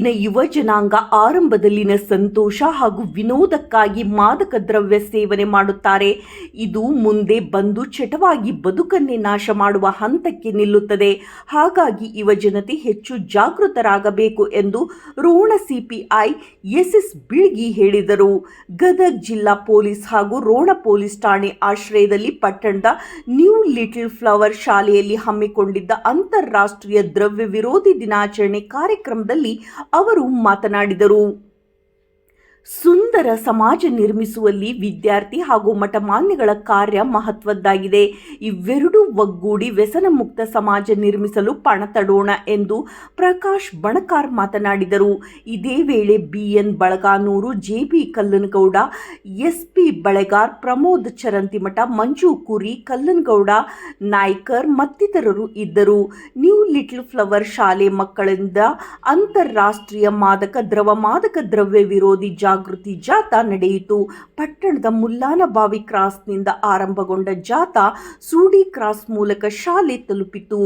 ಇಂದಿನ ಯುವ ಜನಾಂಗ ಆರಂಭದಲ್ಲಿನ ಸಂತೋಷ ಹಾಗೂ ವಿನೋದಕ್ಕಾಗಿ ಮಾದಕ ದ್ರವ್ಯ ಸೇವನೆ ಮಾಡುತ್ತಾರೆ. ಇದು ಮುಂದೆ ಬಂದು ಚಟವಾಗಿ ಬದುಕನ್ನೇ ನಾಶ ಮಾಡುವ ಹಂತಕ್ಕೆ ನಿಲ್ಲುತ್ತದೆ. ಹಾಗಾಗಿ ಯುವ ಜನತೆ ಹೆಚ್ಚು ಜಾಗೃತರಾಗಬೇಕು ಎಂದು ರೋಣ ಸಿಪಿಐ ಎಸ್ಎಸ್ ಬಿಳ್ಗಿ ಹೇಳಿದರು. ಗದಗ ಜಿಲ್ಲಾ ಪೊಲೀಸ್ ಹಾಗೂ ರೋಣ ಪೊಲೀಸ್ ಠಾಣೆ ಆಶ್ರಯದಲ್ಲಿ ಪಟ್ಟಣದ ನ್ಯೂ ಲಿಟಲ್ ಫ್ಲವರ್ ಶಾಲೆಯಲ್ಲಿ ಹಮ್ಮಿಕೊಂಡಿದ್ದ ಅಂತಾರಾಷ್ಟ್ರೀಯ ದ್ರವ್ಯ ವಿರೋಧಿ ದಿನಾಚರಣೆ ಕಾರ್ಯಕ್ರಮದಲ್ಲಿ ಅವರು ಮಾತನಾಡಿದರು. ಸುಂದರ ಸಮಾಜ ನಿರ್ಮಿಸುವಲ್ಲಿ ವಿದ್ಯಾರ್ಥಿ ಹಾಗೂ ಮಠಮಾನ್ಯಗಳ ಕಾರ್ಯ ಮಹತ್ವದ್ದಾಗಿದೆ. ಇವೆರಡೂ ಒಗ್ಗೂಡಿ ವ್ಯಸನ ಮುಕ್ತ ಸಮಾಜ ನಿರ್ಮಿಸಲು ಪಣ ತಡೋಣ ಎಂದು ಪ್ರಕಾಶ್ ಬಣಕಾರ್ ಮಾತನಾಡಿದರು. ಇದೇ ವೇಳೆ BN Balaganuru, JB Kallanagouda, SP Balegar Pramod Charantimath, Manju Kuri Kallanagouda, Naikar ಮತ್ತಿತರರು ಇದ್ದರು. ನ್ಯೂ ಲಿಟ್ಲ್ ಫ್ಲವರ್ ಶಾಲೆ ಮಕ್ಕಳಿಂದ ಅಂತಾರಾಷ್ಟ್ರೀಯ ಮಾದಕ ದ್ರವ ಮಾದಕ ದ್ರವ್ಯ ವಿರೋಧಿ ಜಾಗೃತಿ ಜಾಥಾ ನಡೆಯಿತು. ಪಟ್ಟಣದ ಮುಲ್ಲಾನ ಬಾವಿ ಕ್ರಾಸ್ನಿಂದ ಆರಂಭಗೊಂಡ ಜಾಥಾ ಸೂಡಿ ಕ್ರಾಸ್ ಮೂಲಕ ಶಾಲೆ ತಲುಪಿತು.